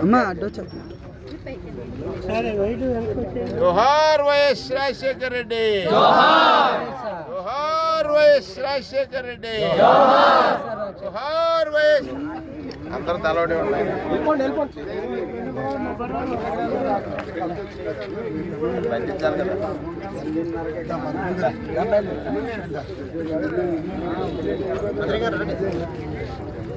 అమ్మా అడ్డొచ్చా జోహార్ వైఎస్ రాజశేఖర్ రెడ్డి. జోహార్ వైఎస్ రాజశేఖర్ రెడ్డి. జోహార్ వైఎస్. అందరూ తలవడే ఉన్నాయి. బంధించాలి కదా.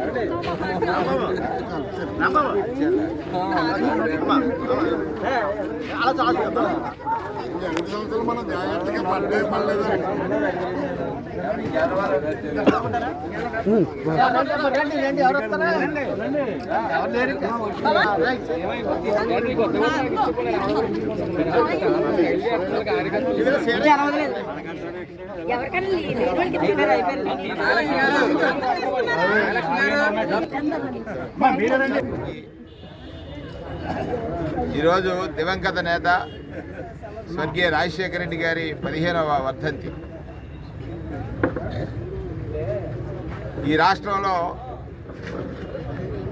ఉన్నాం. ఇంకా ఎవరికైనా లేనివాడికి ఈరోజు దివంగత నేత స్వర్గీయ రాజశేఖర రెడ్డి గారి పదిహేనవ వర్ధంతి. ఈ రాష్ట్రంలో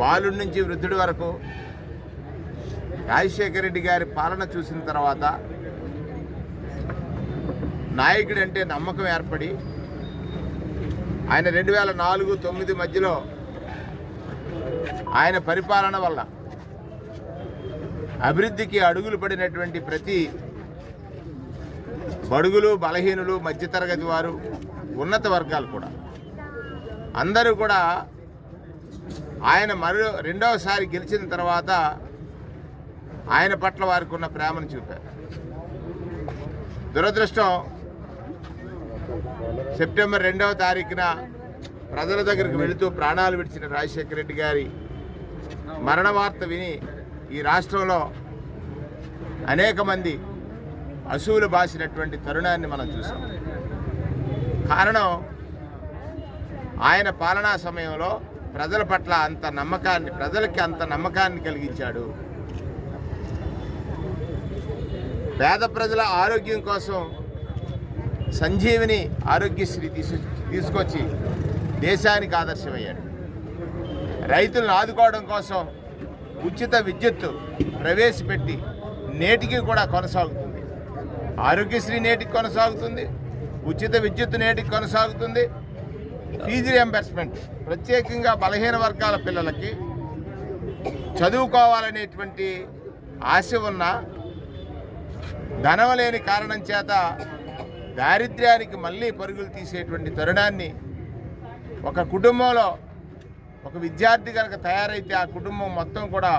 బాలుడి నుంచి వృద్ధుడి వరకు రాజశేఖర రెడ్డి గారి పాలన చూసిన తర్వాత నాయకుడు అంటే నమ్మకం ఏర్పడి ఆయన రెండు వేల నాలుగు తొమ్మిది మధ్యలో ఆయన పరిపాలన వల్ల అభివృద్ధికి అడుగులు పడినటువంటి ప్రతి బడుగులు బలహీనులు మధ్యతరగతి వారు ఉన్నత వర్గాలు కూడా. అందరూ కూడా ఆయన మరో రెండవసారి గెలిచిన తర్వాత ఆయన పట్ల వారికి ఉన్న ప్రేమను చూపారు. దురదృష్టం సెప్టెంబర్ రెండవ తారీఖున ప్రజల దగ్గరికి వెళుతూ ప్రాణాలు విడిచిన రాజశేఖర రెడ్డి గారి మరణ వార్త విని ఈ రాష్ట్రంలో అనేక మంది అసూలు బాసినటువంటి తరుణాన్ని మనం చూసాం. కారణం ఆయన పాలనా సమయంలో ప్రజల పట్ల అంత నమ్మకాన్ని ప్రజలకి అంత నమ్మకాన్ని కలిగించాడు. పేద ప్రజల ఆరోగ్యం కోసం సంజీవిని ఆరోగ్యశ్రీ తీసు తీసుకొచ్చి దేశానికి ఆదర్శమయ్యాడు. రైతులను ఆదుకోవడం కోసం ఉచిత విద్యుత్తు ప్రవేశపెట్టి నేటికి కూడా కొనసాగుతుంది. ఆరోగ్యశ్రీ నేటికి కొనసాగుతుంది. ఉచిత విద్యుత్ నేటికి కొనసాగుతుంది. ఫీజు రియంబర్స్మెంట్ ప్రత్యేకంగా బలహీన వర్గాల పిల్లలకి చదువుకోవాలనేటువంటి ఆశ ఉన్న ధనం లేని కారణం చేత దారిద్ర్యానికి మళ్ళీ పరుగులు తీసేటువంటి తరుణాన్ని ఒక కుటుంబంలో ఒక విద్యార్థి కనుక తయారైతే ఆ కుటుంబం మొత్తం కూడా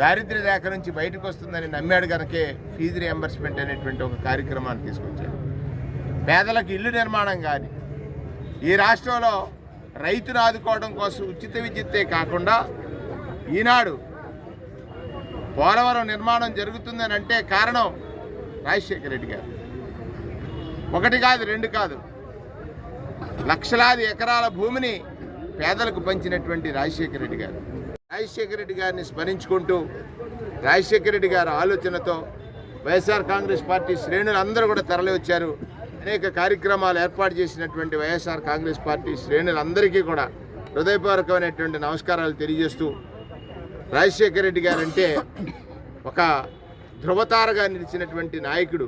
దారిద్ర్య రేఖ నుంచి బయటకు వస్తుందని నమ్మాడు కనుకే ఫీజు రియంబర్స్మెంట్ అనేటువంటి ఒక కార్యక్రమాన్ని తీసుకొచ్చాడు. పేదలకు ఇల్లు నిర్మాణం కానీ ఈ రాష్ట్రంలో రైతును ఆదుకోవడం కోసం ఉచిత విద్యుత్తే కాకుండా ఈనాడు పోలవరం నిర్మాణం జరుగుతుందని అంటే కారణం రాజశేఖర రెడ్డి గారు. ఒకటి కాదు రెండు కాదు. లక్షలాది ఎకరాల భూమిని పేదలకు పంచినటువంటి రాజశేఖర రెడ్డి గారు. రాజశేఖర రెడ్డి గారిని స్మరించుకుంటూ రాజశేఖర రెడ్డి గారి ఆలోచనతో వైఎస్ఆర్ కాంగ్రెస్ పార్టీ శ్రేణులు అందరూ కూడా తరలివచ్చారు అనేక కార్యక్రమాలు ఏర్పాటు చేసినటువంటి వైఎస్ఆర్ కాంగ్రెస్ పార్టీ శ్రేణులందరికీ కూడా హృదయపూర్వకమైనటువంటి నమస్కారాలు తెలియజేస్తూ రాజశేఖర రెడ్డి గారంటే ఒక ధృవతారగా నిలిచినటువంటి నాయకుడు.